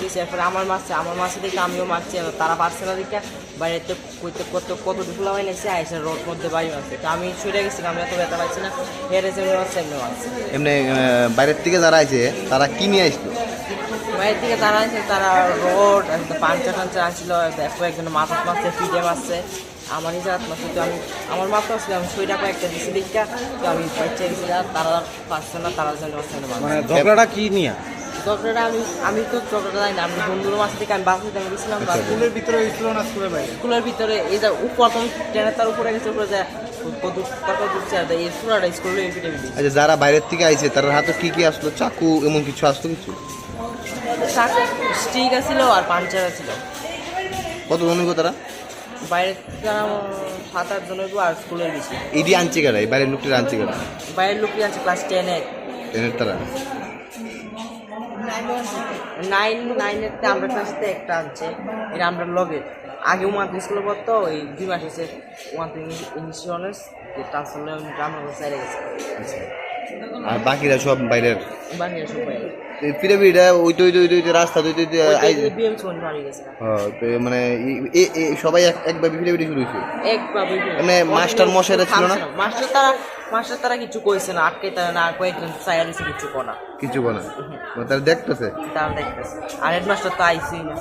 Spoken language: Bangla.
দিয়েছে এরপরে আমার মাছ আমার মাছে দেখে আমিও মারছি তারা পারছে না দেখে বাইরেতে কইতে কত কত ঢুকলা নাইছে আইসে রোড মধ্যে বাড়ি মারছে। তো আমি ছুটে গেছি আমি এত ব্যথা পাচ্ছি না হেরে যে মারছে এমনি মারছে। এমনি বাইরের থেকে যারা আছে তারা কি নিয়ে আসলো? বাইরের থেকে তারা আছে তারা রোড পাঞ্চা টাঞ্চা আসছিল দেখো একজন মাথা মারছে পিঠে মারছে। আমার নিজের হাত মারছে তো আমি আমার মাথা আসলে আমি ছয়টা কয়েকটা দিছি দেখা তো আমি বাচ্চা তারা পারছে না তারা যেন মারছে। মানে ঝগড়াটা কি নিয়ে? চক্রটা আমি আমি তো চক্রটা জানি না আমি বন্ধুর মাছ থেকে আমি বাসে আমি গেছিলাম বা স্কুলের ভিতরে ছিল না স্কুলের বাইরে? স্কুলের ভিতরে এই যে উপ- প্রথম ট্রেনের তার উপরে গেছে উপরে যায় আচ্ছা যারা বাইরের থেকে আইছে তার হাতে কি কি আসলো? চাকু এমন কিছু আসলো কিছু? স্টিক আছিল আর পাঞ্চার আছিল। কত জনক তারা? বাইরে থেকে সাত আট জন হইবো আর স্কুলের বেশি। এডি আনছে কারা বাইরের লোকটির আনছে কারা বাইরের লোক আছে ক্লাস টেনে ট্রেনের তারা? নাইন নাইনের তে আমরা ক্লাসতে একটা আনছে এটা আমরা লগে আগে ওয়ান স্কুলে পড়তো ওই দুই মাস হচ্ছে ওয়ান ইংলিশ অনার্স ট্রান্সফার গ্রামের সাইডে গেছে। আচ্ছা। আর বাকিরা সব বাইরের? বাকি সব বাইরে পিরামিডটা ওই তো ওই তো ওই তো- রাস্তা ওই তো ওই তো আই- বিএম সোন মারি গেছে হ্যাঁ, মানে সবাই এক একভাবে পিরামিডে শুরু হয়েছে? একভাবে মানে মাস্টার মশাইরা ছিল না? মাস্টার তারা মাস্টার তারা কিছু কইছে না আটকে তারা না আর কয়েকজন চাইয়া দিছে কিছু কোনা। কিছু মানে তারা দেখতেছে। তারা দেখতেছে। আর হেডমাস্টার তো আইসি না।